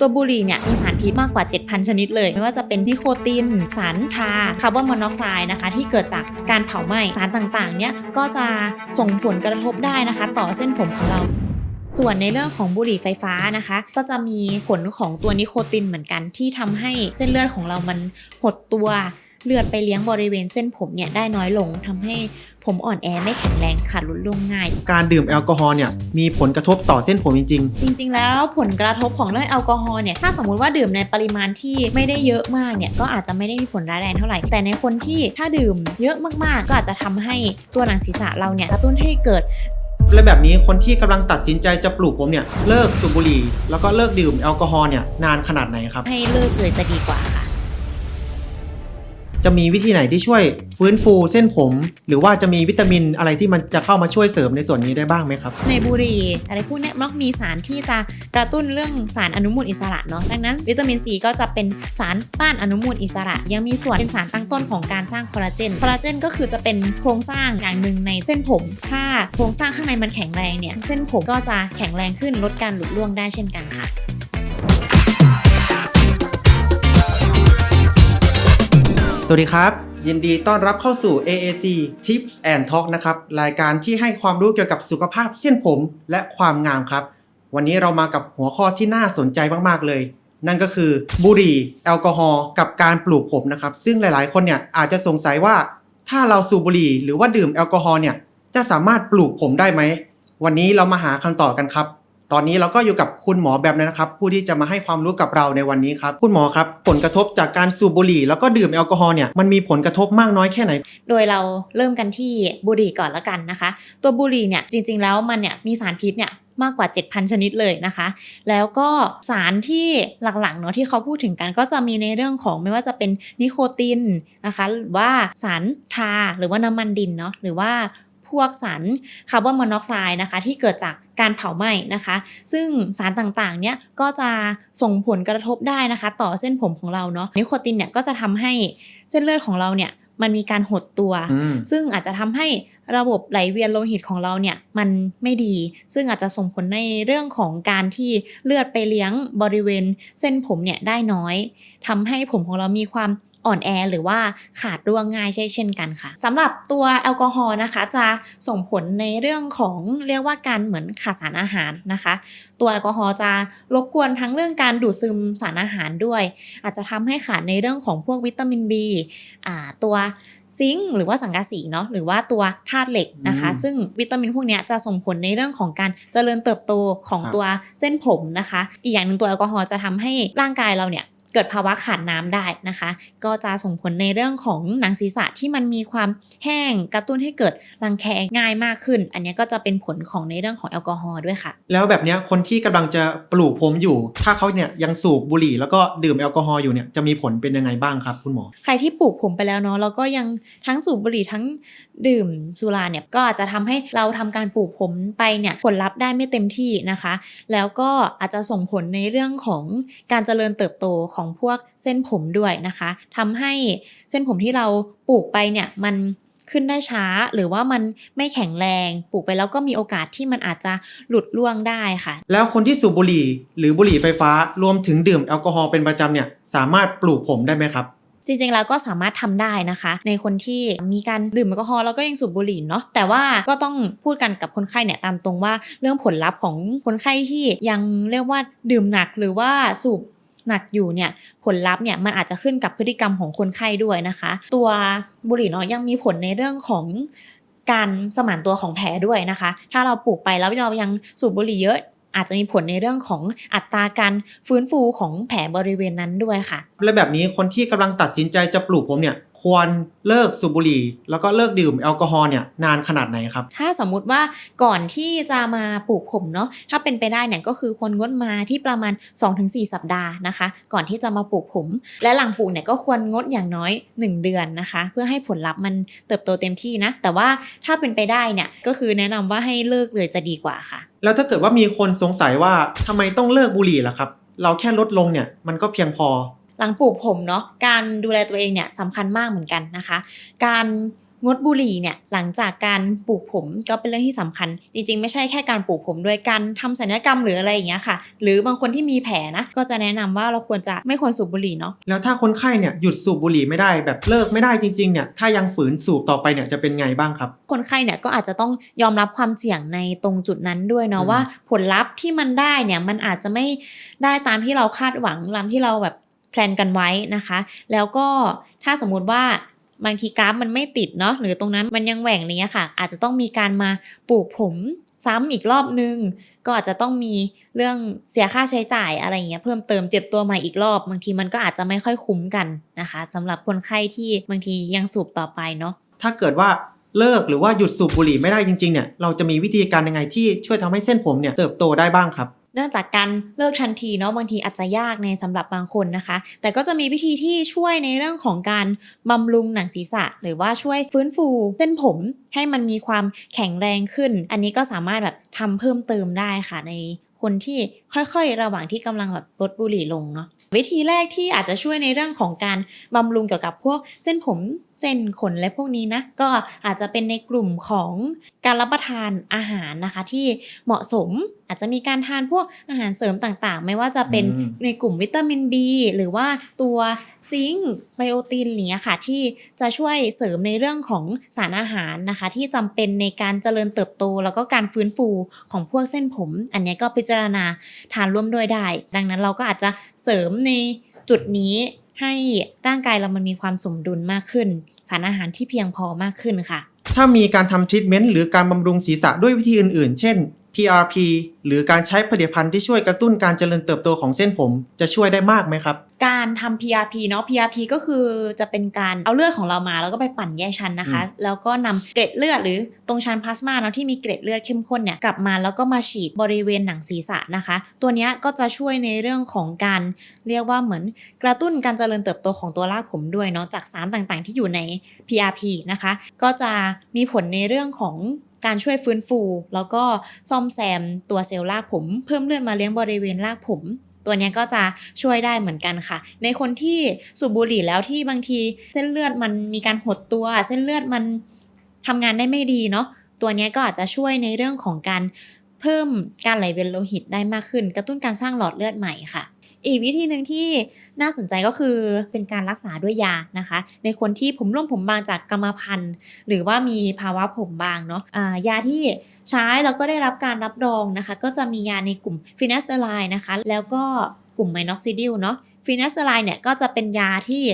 ตัวบุหรี่เนี่ยมีสารพิษมากกว่า 7,000 ชนิดเลย ไม่ว่าจะเป็นนิโคติน สารทาคาร์บอนมอนอกไซด์นะคะ ที่เกิดจากการเผาไหม้สารต่างๆ เนี่ยก็จะส่งผลกระทบได้นะคะ ต่อเส้นผมของเราส่วนในเรื่องของบุหรี่ไฟฟ้านะคะ ก็จะมีผลของตัวนิโคตินเหมือนกันที่ทำให้เส้นเลือดของเรามันหดตัวเลือดไปเลี้ยงบริเวณเส้นผมเนี่ยได้น้อยลงทำให้ ผมอ่อนแอไม่แข็งแรงขาดหลุดร่วงง่าย การดื่มแอลกอฮอล์เนี่ยมีผลกระทบต่อเส้นผมจริง จริง ๆ แล้วผลกระทบของเรื่องแอลกอฮอล์เนี่ยถ้าสมมุติว่าดื่มในปริมาณที่ไม่ได้เยอะมากเนี่ยก็อาจจะไม่ได้มีผลร้ายแรงเท่าไหร่ แต่ในคนที่ถ้าดื่มเยอะมากๆ ก็อาจจะทำให้ตัวหนังศีรษะเราเนี่ยกระตุ้นให้เกิดๆ และแบบนี้คนที่กำลังตัดสินใจจะปลูกผมเนี่ยเลิกสูบบุหรี่แล้วก็เลิกดื่มแอลกอฮอล์เนี่ยนานขนาดไหนครับ ให้เลิกเลยจะดีกว่าค่ะ จะมีวิธีไหนที่ช่วยฟื้นฟูเส้นผม หรือว่าจะมีวิตามินอะไรที่มันจะเข้ามาช่วยเสริมในส่วนนี้ได้บ้างไหมครับ ในบุหรี่อะไรพวกเนี้ยมักมีสารที่จะกระตุ้นเรื่องสารอนุมูลอิสระเนาะดังนั้นวิตามินซีก็จะเป็นสารต้านอนุมูลอิสระ ยังมีส่วนเป็นสารตั้งต้นของการสร้างคอลลาเจนคอลลาเจนก็คือจะเป็นโครงสร้างอย่างหนึ่งในเส้นผม ถ้าโครงสร้างข้างในมันแข็งแรงเนี่ยเส้นผมก็จะแข็งแรงขึ้นลดการหลุดร่วงได้เช่นกันค่ะ สวัสดีครับ ยินดีต้อนรับเข้าสู่ AAC Tips and Talk นะครับ รายการที่ให้ความรู้เกี่ยวกับสุขภาพเส้นผมและความงามครับ วันนี้เรามากับหัวข้อที่น่าสนใจมากๆเลย นั่นก็คือบุหรี่แอลกอฮอล์กับการปลูกผมนะครับ ซึ่งหลายๆ คนเนี่ยอาจจะสงสัยว่า ถ้าเราสูบบุหรี่หรือว่าดื่มแอลกอฮอล์เนี่ยจะสามารถปลูกผมได้ไหมวันนี้เรามาหาคำตอบกันครับ ตอนนี้เราก็อยู่กับคุณหมอแบบนะครับ ผู้ที่จะมาให้ความรู้กับเราในวันนี้ครับ คุณหมอครับ ผลกระทบจากการสูบบุหรี่ แล้วก็ดื่มแอลกอฮอล์เนี่ยมันมีผลกระทบมากน้อยแค่ไหน โดยเราเริ่มกันที่บุหรี่ก่อนล้วกันนะคะ ตัวบุหรี่เนี่ยจริง ๆ แล้วมันเนี่ยมีสารพิษเนี่ยมากกว่า 7,000 ชนิดเลยนะคะ แล้วก็สารที่หลักๆเนาะที่เขาพูดถึงกันก็จะมีในเรื่องของไม่ว่าจะเป็นนิโคตินนะคะหรือว่าสารทาหรือว่าน้ำมันดินเนาะหรือว่า พวกสารคาร์บอนมอนอกไซด์นะคะ ที่เกิดจากการเผาไหม้นะคะ ซึ่งสารต่างๆ เนี่ยก็จะส่งผลกระทบได้นะคะ ต่อเส้นผมของเราเนาะนิโคตินเนี่ยก็จะทำให้เส้นเลือดของเราเนี่ยมันมีการหดตัวอืมซึ่งอาจจะทำให้ระบบไหลเวียนโลหิตของเราเนี่ยมันไม่ดี ซึ่งอาจจะส่งผลในเรื่องของการที่เลือดไปเลี้ยงบริเวณเส้นผมเนี่ยได้น้อยทำให้ผมของเรามีความ อ่อนแอหรือว่าขาดร่วงง่ายใช่เช่นกันค่ะสำหรับตัวแอลกอฮอล์นะคะ จะส่งผลในเรื่องของเรียกว่าการเหมือนขาดสารอาหารนะคะ ตัวแอลกอฮอล์จะรบกวนทั้งเรื่องการดูดซึมสารอาหารด้วย อาจจะทำให้ขาดในเรื่องของพวกวิตามิน B อ่าตัวซิงค์หรือว่าสังกะสีเนาะหรือว่าตัวธาตุเหล็กนะคะอืมซึ่งวิตามินพวกเนี้ยจะส่งผลในเรื่องของการเจริญเติบโตของครับตัวเส้นผมนะคะ อีกอย่างหนึ่งตัวแอลกอฮอล์จะทำให้ร่างกายเราเนี่ย เกิดภาวะขาดน้ำได้นะคะ ก็จะส่งผลในเรื่องของหนังศีรษะที่มันมีความแห้งกระตุ้นให้เกิดรังแคง่ายมากขึ้น อันเนี้ยก็จะเป็นผลของในเรื่องของแอลกอฮอล์ด้วยค่ะ แล้วแบบเนี้ยคนที่กำลังจะปลูกผมอยู่ ถ้าเขาเนี่ยยังสูบบุหรี่ แล้วก็ดื่มแอลกอฮอล์อยู่เนี่ยจะมีผลเป็นยังไงบ้างครับคุณหมอ ใครที่ปลูกผมไปแล้วเนาะแล้วก็ยังทั้งสูบบุหรี่ทั้งดื่มสุราเนี่ยก็อาจจะทำให้เราทำการปลูกผมไปเนี่ยผลลัพธ์ได้ไม่เต็มที่นะคะ แล้วก็อาจจะส่งผลในเรื่องของการเจริญเติบโตของพวกเส้นผมด้วยนะคะทำให้เส้นผมที่เราปลูกไปเนี่ยมันขึ้นได้ช้าหรือว่ามันไม่แข็งแรงปลูกไปแล้วก็มีโอกาสที่มันอาจจะหลุดร่วงได้ค่ะ แล้วคนที่สูบบุหรี่ หรือบุหรี่ไฟฟ้ารวมถึงดื่มแอลกอฮอล์เป็นประจำเนี่ยสามารถปลูกผมได้ไหมครับ จริงๆแล้วก็สามารถทำได้นะคะ ในคนที่มีการดื่มแอลกอฮอล์แล้วก็ยังสูบบุหรี่เนาะแต่ว่าก็ต้องพูดกันกับคนไข้เนี่ยตามตรงว่าเรื่องผลลัพธ์ของคนไข้ที่ยังเรียกว่าดื่มหนักหรือว่าสูบ หนักอยู่เนี่ยผลลัพธ์เนี่ยมันอาจจะขึ้นกับพฤติกรรมของคนไข้ด้วยนะคะ ตัวบุหรี่เนาะยังมีผลในเรื่องของการสมานตัวของแผลด้วยนะคะ ถ้าเราปลูกไปแล้วเรายังสูบบุหรี่เยอะอาจจะมีผลในเรื่องของอัตราการฟื้นฟูของแผลบริเวณนั้นด้วยค่ะ และแบบนี้คนที่กำลังตัดสินใจจะปลูกผมเนี่ย ควรเลิกสูบบุหรี่ แล้วก็เลิกดื่มแอลกอฮอล์เนี่ยนานขนาดไหนครับ ถ้าสมมุติว่าก่อนที่จะมาปลูกผมเนาะถ้าเป็นไปได้เนี่ยก็คือควรงดมาที่ประมาณ 2-4 สัปดาห์นะคะ ก่อนที่จะมาปลูกผม และหลังปลูกเนี่ยก็ควรงดอย่างน้อย 1 เดือนนะคะ เพื่อให้ผลลัพธ์มันเติบโตเต็มที่นะ แต่ว่าถ้าเป็นไปได้เนี่ยก็คือแนะนำว่าให้เลิกเลยจะดีกว่าค่ะ แล้วถ้าเกิดว่ามีคนสงสัยว่าทำไมต้องเลิกบุหรี่ล่ะครับ เราแค่ลดลงเนี่ยมันก็เพียงพอ หลังปลูกผมเนาะการดูแลตัวเองเนี่ยสำคัญมากเหมือนกันนะคะ การงดบุหรี่เนี่ยหลังจากการปลูกผมก็เป็นเรื่องที่สำคัญ จริงๆ ไม่ใช่แค่การปลูกผมด้วยการทำศัลยกรรมหรืออะไรอย่างเงี้ยค่ะ หรือบางคนที่มีแผลนะก็จะแนะนำว่าเราควรจะไม่ควรสูบบุหรี่เนาะแล้วถ้าคนไข้เนี่ยหยุดสูบบุหรี่ไม่ได้แบบเลิกไม่ได้จริงๆเนี่ยถ้ายังฝืนสูบต่อไปเนี่ยจะเป็นไงบ้างครับ คนไข้เนี่ยก็อาจจะต้องยอมรับความเสี่ยงในตรงจุดนั้นด้วยเนาะอืมว่าผลลัพธ์ที่มันได้เนี่ยมันอาจจะไม่ได้ตามที่เราคาดหวังตามที่เราแบบแพ ลนกันไว้นะคะ แล้วก็ถ้าสมมุติว่าบางทีกราฟมันไม่ติดเนาะหรือตรงนั้นมันยังแหว่งอะไรเงี้ยค่ะ อาจจะต้องมีการมาปลูกผมซ้ำอีกรอบนึง ก็อาจจะต้องมีเรื่องเสียค่าใช้จ่ายอะไรเงี้ยเพิ่มเติมเจ็บตัวใหม่อีกรอบบางทีมันก็อาจจะไม่ค่อยคุ้มกันนะคะสำหรับคนไข้ที่บางทียังสูบต่อไปเนาะถ้าเกิดว่าเลิกหรือว่าหยุดสูบบุหรี่ไม่ได้จริงๆเนี่ยเราจะมีวิธีการยังไงที่ช่วยทำให้เส้นผมเนี่ยเติบโตได้บ้างครับ นื่องจากการเลิกทันทีเนาะบางทีอาจจะยากในสำหรับบางคนนะคะ แต่ก็จะมีวิธีที่ช่วยในเรื่องของการบำรุงหนังศีรษะ หรือว่าช่วยฟื้นฟูเส้นผมให้มันมีความแข็งแรงขึ้น อันนี้ก็สามารถแบบทำเพิ่มเติมได้ค่ะในคนที่ค่อยๆ ระหว่างที่กำลังแบบลดบุหรี่ลงเนาะวิธีแรกที่อาจจะช่วยในเรื่องของการบำรุงเกี่ยวกับพวกเส้นผม เส้นขนและพวกนี้นะ ก็อาจจะเป็นในกลุ่มของการรับประทานอาหารนะคะ ที่เหมาะสมอาจจะมีการทานพวกอาหารเสริมต่างๆ ไม่ว่าจะเป็นอืมในกลุ่มวิตามิน B หรือว่าตัวซิงค์ไบโอตินอะไรเงี้ยค่ะ ที่จะช่วยเสริมในเรื่องของสารอาหารนะคะ ที่จำเป็นในการเจริญเติบโต แล้วก็การฟื้นฟูของพวกเส้นผม อันเนี้ยก็พิจารณาทานร่วมด้วยได้ ดังนั้นเราก็อาจจะเสริมในจุดนี้ ให้ร่างกายเรามันมีความสมดุลมากขึ้น สารอาหารที่เพียงพอมากขึ้นค่ะ ถ้ามีการทำทรีทเมนต์หรือการบำรุงศีรษะด้วยวิธีอื่นๆ เช่น PRP หรือการใช้ผลิตภัณฑ์ที่ช่วยกระตุ้นการเจริญเติบโตของเส้นผมจะช่วยได้มากไหมครับ การทำ PRP เนาะ PRP ก็คือจะเป็นการเอาเลือดของเรามา แล้วก็ไปปั่นแยกชั้นนะคะ แล้วก็นำเกล็ดเลือดหรือตรงชั้นพลาสมาเนาะที่มีเกล็ดเลือดเข้มข้นเนี่ยกลับมาแล้วก็มาฉีดบริเวณหนังศีรษะนะคะ ตัวเนี้ยก็จะช่วยในเรื่องของการเรียกว่าเหมือนกระตุ้นการเจริญเติบโตของตัวรากผมด้วยเนาะจากสารต่างๆ ที่อยู่ใน PRP นะคะ ก็จะมีผลในเรื่องของ การช่วยฟื้นฟู แล้วก็ซ่อมแซมตัวเซลล์รากผม เพิ่มเลือดมาเลี้ยงบริเวณรากผม ตัวนี้ก็จะช่วยได้เหมือนกันค่ะ ในคนที่สูบบุหรี่แล้วที่บางทีเส้นเลือดมันมีการหดตัว เส้นเลือดมันทำงานได้ไม่ดีเนาะตัวนี้ก็อาจจะช่วยในเรื่องของการเพิ่มการไหลเวียนโลหิตได้มากขึ้น กระตุ้นการสร้างหลอดเลือดใหม่ค่ะ อีกวิธีหนึ่งที่น่าสนใจก็คือเป็นการรักษาด้วยยานะคะ ในคนที่ผมร่วงผมบางจากกรรมพันธุ์ หรือว่ามีภาวะผมบางเนาะะยาที่ใช้แล้วก็ได้รับการรับรองนะคะ ก็จะมียาในกลุ่มฟินัสเตอร์ไลน์นะคะ แล้วก็กลุ่มไมน็อกซิดิลเนาะฟินัสเตอร์ไลน์เนี่ยก็จะเป็นยาที่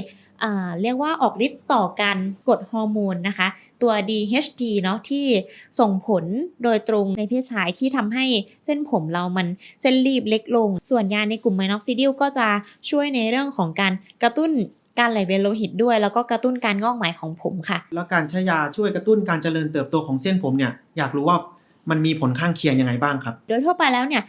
เรียกว่าออกฤทธิ์ต่อการกดฮอร์โมนนะคะ ตัว DHT เนาะที่ส่งผลโดยตรงในเพศชายที่ทำให้เส้นผมเรามันเส้นรีบเล็กลง ส่วนยาในกลุ่มไมน็อกซิดิลก็จะช่วยในเรื่องของการกระตุ้นการไหลเวียนโลหิตด้วย แล้วก็กระตุ้นการงอกใหม่ของผมค่ะ แล้วการใช้ยาช่วยกระตุ้นการเจริญเติบโตของเส้นผมเนี่ยอยากรู้ว่า มันมีผลข้างเคียงยังไงบ้างครับ โดยทั่วไปแล้วเนี่ย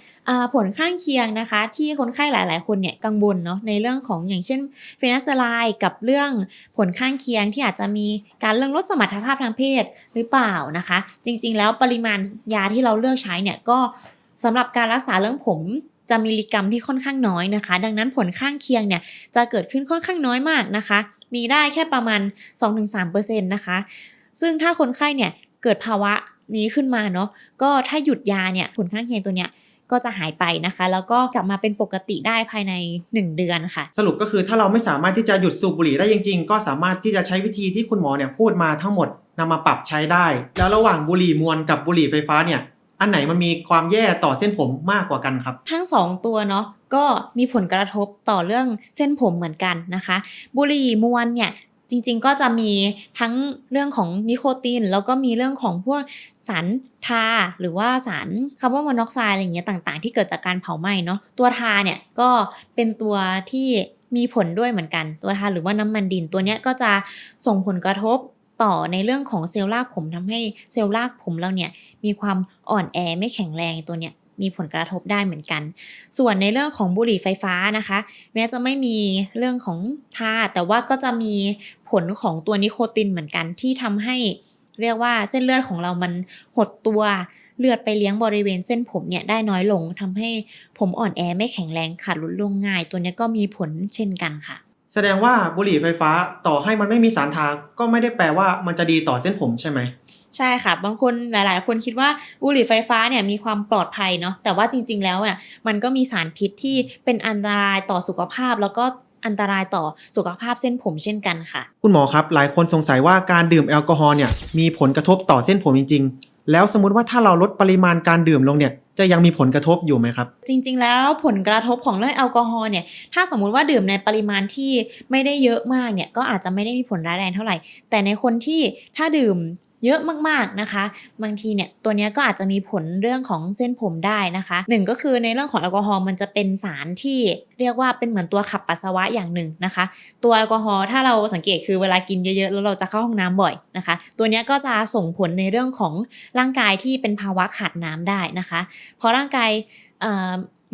ผลข้างเคียงนะคะ ที่คนไข้หลาย ๆ คนเนี่ยกังวลเนาะในเรื่องของอย่างเช่นเฟนัสเตไลน์กับเรื่องผลข้างเคียงที่อาจจะมีการเรื่องลดสมรรถภาพทางเพศหรือเปล่านะคะ จริง ๆ แล้วปริมาณยาที่เราเลือกใช้เนี่ยก็สำหรับการรักษาเรื่องผมจะมีมิลลิกรัมที่ค่อนข้างน้อยนะคะ ดังนั้นผลข้างเคียงเนี่ยจะเกิดขึ้นค่อนข้างน้อยมากนะคะ มีได้แค่ประมาณ 2-3%นะคะ ซึ่งถ้าคนไข้เนี่ยเกิดภาวะ นี้ขึ้นมาเนาะก็ถ้าหยุดยาเนี่ยผลข้างเคียงตัวเนี้ยก็จะหายไปนะคะ แล้วก็กลับมาเป็นปกติได้ภายใน 1 เดือนค่ะ สรุปก็คือถ้าเราไม่สามารถที่จะหยุดสูบบุหรี่ได้จริง ๆ ก็สามารถที่จะใช้วิธีที่คุณหมอเนี่ยพูดมาทั้งหมดนำมาปรับใช้ได้ แล้วระหว่างบุหรี่มวลกับบุหรี่ไฟฟ้าเนี่ยอันไหนมันมีความแย่ต่อเส้นผมมากกว่ากันครับ ทั้ง 2 ตัวเนาะก็มีผลกระทบต่อเรื่องเส้นผมเหมือนกันนะคะ บุหรี่มวลเนี่ย จริงๆ ก็จะมีทั้งเรื่องของนิโคติน แล้วก็มีเรื่องของพวกสารทาหรือว่าสารคาร์บอนมอนอกไซด์อะไรอย่างเงี้ยต่างๆ ที่เกิดจากการเผาไหม้เนาะตัวทาเนี่ยก็เป็นตัวที่มีผลด้วยเหมือนกัน ตัวทาหรือว่าน้ำมันดินตัวเนี้ยก็จะส่งผลกระทบต่อในเรื่องของเซลล์รากผมทำให้เซลล์รากผมเราเนี่ยมีความอ่อนแอไม่แข็งแรงตัวเนี้ย มีผลกระทบได้เหมือนกัน ส่วนในเรื่องของบุหรี่ไฟฟ้านะคะ แม้จะไม่มีเรื่องของทาแต่ว่าก็จะมีผลของตัวนิโคตินเหมือนกันที่ทำให้เรียกว่าเส้นเลือดของเรามันหดตัวเลือดไปเลี้ยงบริเวณเส้นผมเนี่ยได้น้อยลงทำให้ผมอ่อนแอไม่แข็งแรงขาดลุดลงง่าย ตัวนี้ก็มีผลเช่นกันค่ะ แสดงว่าบุหรี่ไฟฟ้าต่อให้มันไม่มีสารทาก็ไม่ได้แปลว่ามันจะดีต่อเส้นผมใช่ไหม ใช่ค่ะ บางคนหลาย ๆ คนคิดว่าบุหรี่ไฟฟ้าเนี่ยมีความปลอดภัยเนาะแต่ว่าจริง ๆ แล้วเนี่ยมันก็มีสารพิษที่เป็นอันตรายต่อสุขภาพ แล้วก็อันตรายต่อสุขภาพเส้นผมเช่นกันค่ะ คุณหมอครับ หลายคนสงสัยว่าการดื่มแอลกอฮอล์เนี่ยมีผลกระทบต่อเส้นผมจริง ๆ แล้วสมมติว่าถ้าเราลดปริมาณการดื่มลงเนี่ยจะยังมีผลกระทบอยู่ไหมครับ จริง ๆ แล้วผลกระทบของเรื่องแอลกอฮอล์เนี่ย ถ้าสมมุติว่าดื่มในปริมาณที่ไม่ได้เยอะมากเนี่ย ก็อาจจะไม่ได้มีผลร้ายแรงเท่าไหร่ แต่ในคนที่ถ้าดื่ม เยอะมากๆนะคะ บางทีเนี่ยตัวนี้ก็อาจจะมีผลเรื่องของเส้นผมได้นะคะหนึ่งก็คือในเรื่องของแอลกอฮอล์มันจะเป็นสารที่เรียกว่าเป็นเหมือนตัวขับปัสสาวะอย่างหนึ่งนะคะ ตัวแอลกอฮอล์ถ้าเราสังเกตคือเวลากินเยอะๆแล้วเราจะเข้าห้องน้ำบ่อยนะคะ ตัวนี้ก็จะส่งผลในเรื่องของร่างกายที่เป็นภาวะขาดน้ำได้นะคะ เพราะร่างกาย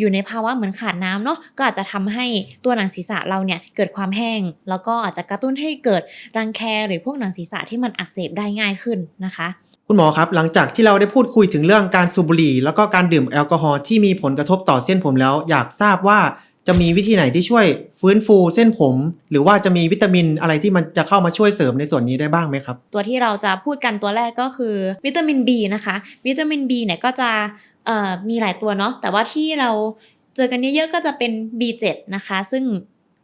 อ่ออยู่ในภาวะเหมือนขาดน้ำเนาะก็อาจจะทำให้ตัวหนังศีรษะเราเนี่ยเกิดความแห้ง แล้วก็อาจจะกระตุ้นให้เกิดรังแคหรือพวกหนังศีรษะที่มันอักเสบได้ง่ายขึ้นนะคะ คุณหมอครับ หลังจากที่เราได้พูดคุยถึงเรื่องการสูบบุหรี่ แล้วก็การดื่มแอลกอฮอล์ที่มีผลกระทบต่อเส้นผมแล้ว อยากทราบว่าจะมีวิธีไหนที่ช่วยฟื้นฟูเส้นผม หรือว่าจะมีวิตามินอะไรที่มันจะเข้ามาช่วยเสริมในส่วนนี้ได้บ้างไหมครับ ตัวที่เราจะพูดกันตัวแรกก็คือวิตามิน B นะคะ วิตามิน B เนี่ยก็จะเอ่อ มีหลายตัวเนาะแต่ว่าที่เราเจอกันเยอะๆก็จะเป็น B7 นะคะ ซึ่ง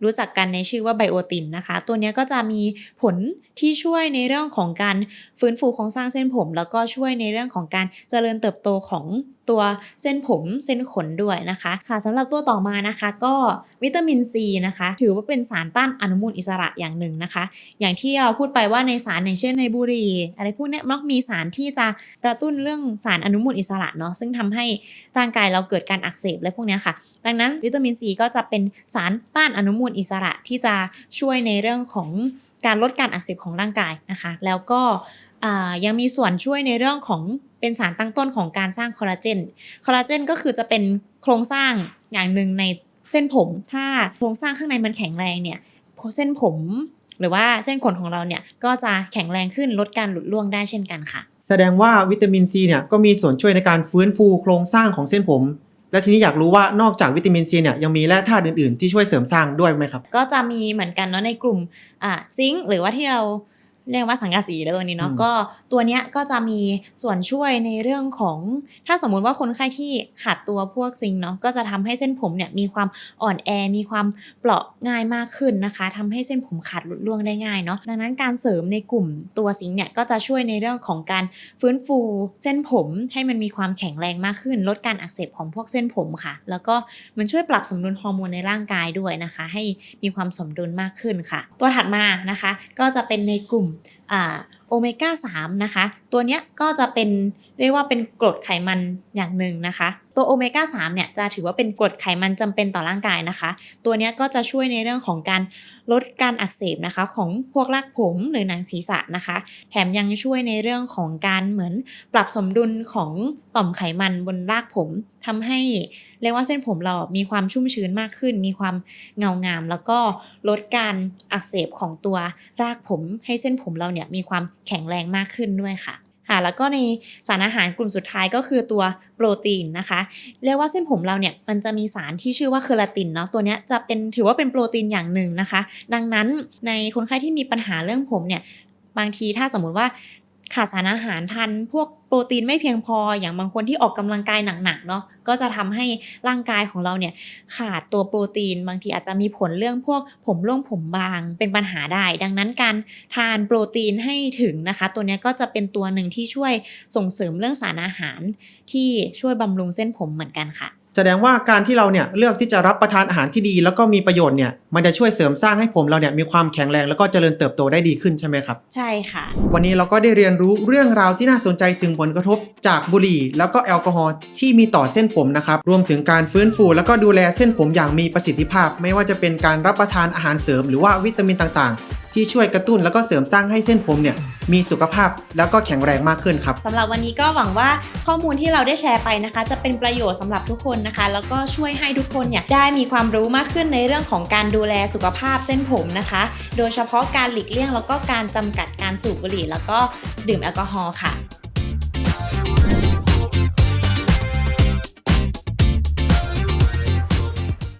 รู้จักกันในชื่อว่าไบโอตินนะคะ ตัวนี้ก็จะมีผลที่ช่วยในเรื่องของการฟื้นฟูโครงสร้างเส้นผม แล้วก็ช่วยในเรื่องของการเจริญเติบโตของ ตัวเส้นผมเส้นขนด้วยนะคะค่ะสำหรับตัวต่อมานะคะก็วิตามินซีนะคะ ถือว่าเป็นสารต้านอนุมูลอิสระอย่างหนึ่งนะคะ อย่างที่เราพูดไปว่าในสารอย่างเช่นในบุหรี่อะไรพวกนี้มักมีสารที่จะกระตุ้นเรื่องสารอนุมูลอิสระเนาะซึ่งทำให้ร่างกายเราเกิดการอักเสบอะไรพวกนี้ค่ะ ดังนั้นวิตามินซีก็จะเป็นสารต้านอนุมูลอิสระที่จะช่วยในเรื่องของการลดการอักเสบของร่างกายนะคะ แล้วก็ยังมีส่วนช่วยในเรื่องของ เป็นสารตั้งต้นของการสร้างคอลลาเจน คอลลาเจนก็คือจะเป็นโครงสร้างอย่างหนึ่งในเส้นผม ถ้าโครงสร้างข้างในมันแข็งแรงเนี่ยเส้นผมหรือว่าเส้นขนของเราเนี่ยก็จะแข็งแรงขึ้นลดการหลุดร่วงได้เช่นกันค่ะ แสดงว่าวิตามินซีเนี่ยก็มีส่วนช่วยในการฟื้นฟูโครงสร้างของเส้นผม และทีนี้อยากรู้ว่านอกจากวิตามินซีเนี่ยยังมีแร่ธาตุอื่นๆ ที่ช่วยเสริมสร้างด้วยไหมครับ ก็จะมีเหมือนกันเนาะในกลุ่มอ่าซิงค์หรือว่าที่เรา เรียกว่าสังกะสีแล้วตัวนี้เนาะอืมก็ตัวเนี้ยก็จะมีส่วนช่วยในเรื่องของ ถ้าสมมุติว่าคนไข้ที่ขาดตัวพวกซิงค์เนาะก็จะทำให้เส้นผมเนี่ยมีความอ่อนแอมีความเปราะง่ายมากขึ้นนะคะทำให้เส้นผมขาดหลุดร่วงได้ง่ายเนาะดังนั้นการเสริมในกลุ่มตัวซิงค์เนี่ยก็จะช่วยในเรื่องของการฟื้นฟูเส้นผมให้มันมีความแข็งแรงมากขึ้น ลดการอักเสบของพวกเส้นผมค่ะ แล้วก็มันช่วยปรับสมดุลฮอร์โมนในร่างกายด้วยนะคะ ให้มีความสมดุลมากขึ้นค่ะ ตัวถัดมานะคะ ก็จะเป็นในกลุ่มอ่าโอเมก้า3นะคะ ตัวเนี้ยก็จะเป็นเรียกว่าเป็นกรดไขมันอย่างหนึ่งนะคะ ตัวโอเมก้า3เนี่ยจะถือว่าเป็นกรดไขมันจำเป็นต่อร่างกายนะคะ ตัวนี้ก็จะช่วยในเรื่องของการลดการอักเสบนะคะ ของพวกรากผมหรือหนังศีรษะนะคะ แถมยังช่วยในเรื่องของการเหมือนปรับสมดุลของต่อมไขมันบนรากผมทำให้เรียกว่าเส้นผมเรามีความชุ่มชื้นมากขึ้น มีความเงางาม แล้วก็ลดการอักเสบของตัวรากผม ให้เส้นผมเราเนี่ยมีความแข็งแรงมากขึ้นด้วยค่ะ ค่ะแล้วก็ในสารอาหารกลุ่มสุดท้ายก็คือตัวโปรตีนนะคะ เรียกว่าเส้นผมเราเนี่ยมันจะมีสารที่ชื่อว่าเคอราตินเนาะตัวเนี้ยจะเป็นถือว่าเป็นโปรตีนอย่างหนึ่งนะคะ ดังนั้นในคนไข้ที่มีปัญหาเรื่องผมเนี่ยบางทีถ้าสมมุติว่า ขาดสารอาหารทัน พวกโปรตีนไม่เพียงพอ อย่างบางคนที่ออกกำลังกายหนักๆเนาะ ก็จะทำให้ร่างกายของเราเนี่ยขาดตัวโปรตีน บางทีอาจจะมีผลเรื่องพวกผมร่วงผมบางเป็นปัญหาได้ ดังนั้นการทานโปรตีนให้ถึงนะคะ ตัวนี้ก็จะเป็นตัวหนึ่งที่ช่วยส่งเสริมเรื่องสารอาหารที่ช่วยบำรุงเส้นผมเหมือนกันค่ะ แสดงว่าการที่เราเนี่ยเลือกที่จะรับประทานอาหารที่ดี แล้วก็มีประโยชน์เนี่ยมันจะช่วยเสริมสร้างให้ผมเราเนี่ยมีความแข็งแรงแล้วก็เจริญเติบโตได้ดีขึ้นใช่ไหมครับ ใช่ค่ะ วันนี้เราก็ได้เรียนรู้เรื่องราวที่น่าสนใจถึงผลกระทบจากบุหรี่ แล้วก็แอลกอฮอล์ที่มีต่อเส้นผมนะครับรวมถึงการฟื้นฟู แล้วก็ดูแลเส้นผมอย่างมีประสิทธิภาพ ไม่ว่าจะเป็นการรับประทานอาหารเสริม หรือว่าวิตามินต่างๆ ที่ช่วยกระตุ้นแล้วก็เสริมสร้างให้เส้นผมเนี่ย มีสุขภาพแล้วก็แข็งแรงมากขึ้นครับสำหรับวันนี้ก็หวังว่าข้อมูลที่เราได้แชร์ไปนะคะ จะเป็นประโยชน์สำหรับทุกคนนะคะ แล้วก็ช่วยให้ทุกคนเนี่ยได้มีความรู้มากขึ้นในเรื่องของการดูแลสุขภาพเส้นผมนะคะ โดยเฉพาะการหลีกเลี่ยงแล้วก็การจำกัดการสูบบุหรี่ แล้วก็ดื่มแอลกอฮอล์ค่ะ